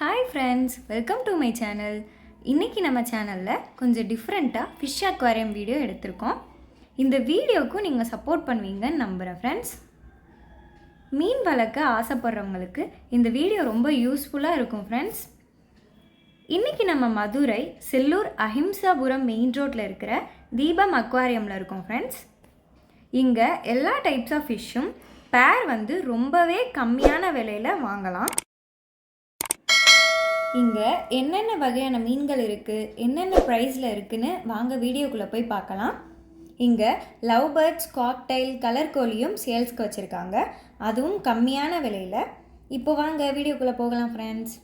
Hi friends welcome to my channel இன்றைக்கி நம்ம சேனலில் கொஞ்சம் டிஃப்ரெண்ட்டாக ஃபிஷ் அக்வாரியம் வீடியோ எடுத்திருக்கோம். இந்த வீடியோவுக்கும் நீங்கள் சப்போர்ட் பண்ணுவீங்கன்னு நம்புகிறேன் ஃப்ரெண்ட்ஸ் மீன் வளர்க்க ஆசைப்படுறவங்களுக்கு இந்த வீடியோ ரொம்ப யூஸ்ஃபுல்லாக இருக்கும் ஃப்ரெண்ட்ஸ் இன்றைக்கி நம்ம மதுரை செல்லூர் அஹிம்சாபுரம் மெயின் ரோட்டில் இருக்கிற தீபம் அக்வாரியமில் இருக்கோம் ஃப்ரெண்ட்ஸ் இங்கே எல்லா டைப்ஸ் ஆஃப் ஃபிஷ்ஷும் பேர் வந்து ரொம்பவே கம்மியான விலையில் வாங்கலாம். இங்கே என்னென்ன வகையான மீன்கள் இருக்குது என்னென்ன ப்ரைஸில் இருக்குதுன்னு வாங்க வீடியோக்குள்ளே போய் பார்க்கலாம். இங்கே லவ் பேர்ட்ஸ் காக்டைல் கலர் கோழியும் சேல்ஸ்க்கு வச்சுருக்காங்க. அதுவும் கம்மியான விலையில். இப்போ வாங்க வீடியோக்குள்ளே போகலாம் ஃப்ரெண்ட்ஸ்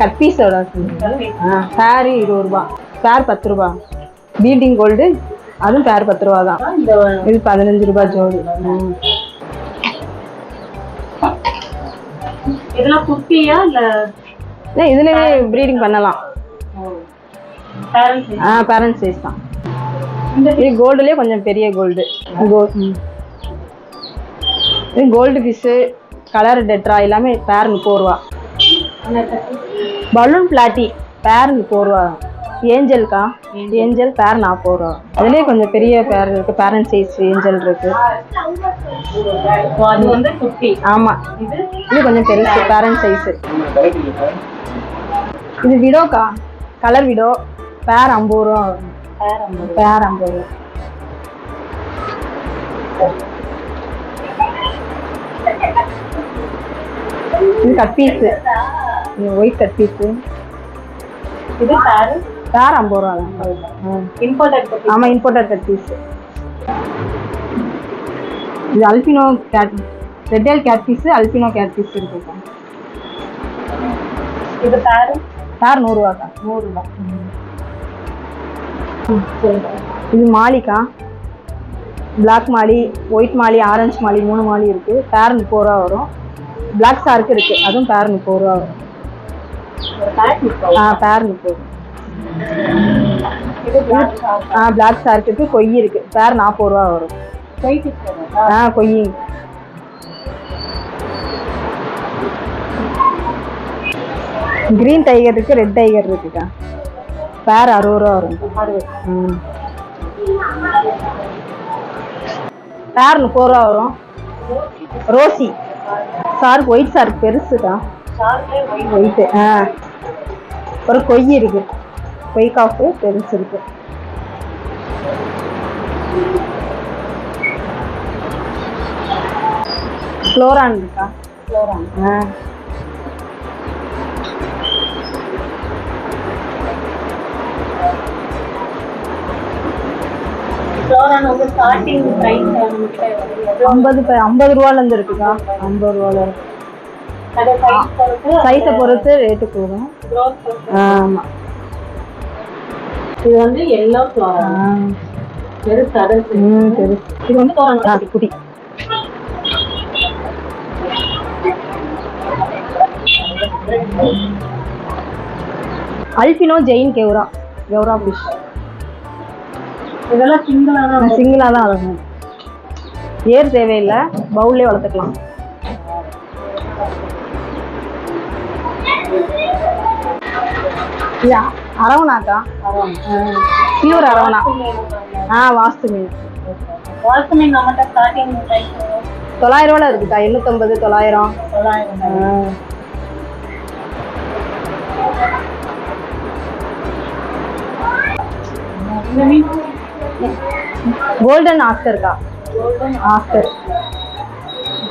கட் பீஸோட சாரி இருபது ரூபா. சார் பத்து ரூபா. பீட்டிங் கோல்டு அதுவும் பேர் பத்து ரூபா தான். இது பதினஞ்சு ரூபாய் ஜோடி. இதெல்லாம் குட்டியா இல்ல? இதுலயே ப்ரீடிங் பண்ணலாம். ஆ பேரண்ட் சைஸ் தான். இது கோல்டுலேயே கொஞ்சம் பெரிய கோல்டு இது கோல்டு ஃபிஷ்ஷு கலர் டெட்ரா எல்லாமே பேர் முப்பது ரூபா. பலூன் பிளாட்டி பேர் முப்பது ரூபா ஏஞ்சல்க்கா ஏஞ்சல். பேர் நாற்பது ரூபா அதுலேயே கொஞ்சம் பெரிய பேர் இருக்கு. பேரண்ட் சைஸ் ஏஞ்சல் இருக்கு. அது வந்து குட்டி. ஆமாம் இது கொஞ்சம் பெருசு பேரண்ட். சைஸு. இது விடோக்கா? Colour widow. பேர் ஐம்பது ரூபா. பேர் ஐம்பது ரூபா இது cut piece white cut piece இது பேரு? பேர் ஐம்பது ரூபா தான். இம்போர்ட்டட் ஆமாம் இம்போர்ட்டட் கட் பீஸ் இது albino cat red tail cat piece albino cat piece இருக்குக்கா இது பேரு பேர் நூறுரூவாக்கா நூறுரூபா இது மாலிக்கா black molly white molly orange molly மூணு மாலி இருக்குது பேர் முப்பது ரூபா வரும். பிளாக் சார்க்கு இருக்குது அதுவும் பேர் முப்பது ரூபா வரும். ஆ பேர் முப்பது. ஆ பிளாக் சார்க்கு கொய் இருக்குது பேர் நாற்பது ரூபா வரும்? ஆ கொய். கிரீன் டைகர் இருக்கு ரெட் டைகர் இருக்குக்கா. பேர் அறுபது ரூபா வரும். ம். பேர் முப்பது ரூபா வரும். Rosy. Shark white shark white. White ஆ. ஒரு கொய் இருக்கு. கொய் காஃபு பெருசு இருக்கு ஃப்ளோரான் இருக்கா? ஃப்ளோரான் ஆ? ஐம்பது ஐம்பது ரூபாலேருந்து இருக்குக்கா ஐம்பது ரூபால இருக்கு. சைஸை பொறுத்து ரேட்டு பொறுத்து. ஆமாம் இது வந்து yellow floran. பெருசு இது வந்து floran ஆ குடி அல்பினோ ஜெயின் கெவ்ரா. கெவ்ரா ஃபிஷ் இதெல்லாம் சிங்கிளா தான் சிங்கிளாக தான் வளர்க்கணும் ஏர் தேவையில்லை. பவுல்லே வளர்த்துக்கலாம். இது அரவணாக்கா பியூர் அரவணா. ஆ வாஸ்து மீன் வால்ஸ் மீன் நம்மகிட்ட ஸ்டார்டிங் தொள்ளாயிரம் ரூபால இருக்குக்கா எண்ணூற்றம்பது தொள்ளாயிரம். தொள்ளாயிரம் கோல்டன் ஆஸ்கர்க்கா ஆஸ்கர்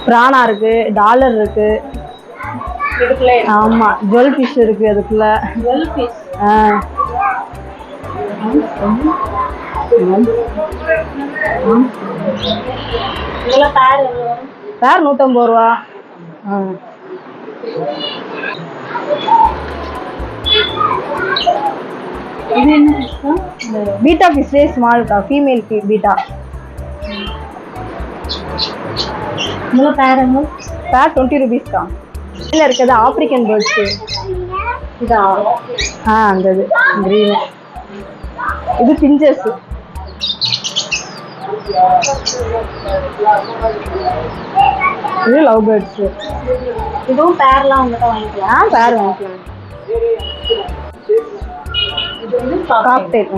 பிரானா இருக்கு டாலர் இருக்கு. இதுக்குள்ள ஆமா ஜுவல் ஃபிஷ் இருக்கு அதுக்குள்ள. டுவெல் பீஸ் ஆ. இதெல்லாம் பேர் எவ்வளோ வரும் பேர் நூற்றம்பது ரூபா. ஆ. இது என்ன பீட்டா ஃபிஷ்லே ஸ்மால்க்கா ஃபீமேல் பீட்டா இவ்வளோ பேர் எவ்வளோ பேர் டுவெண்ட்டி ருபீஸ்க்கா இதில் இருக்கிறது ஆப்ரிக்கன் பேர்ட்ஸு இதா? ஆ அந்த இது க்ரீனு இது பிஞ்சஸ் இது லவ் பேர்ட்ஸ் இதுவும் பேர்லாம் உங்ககிட்ட வாங்கிக்கலாம் பேர் வாங்கிக்கலாம். இது வந்து காக்டெயில்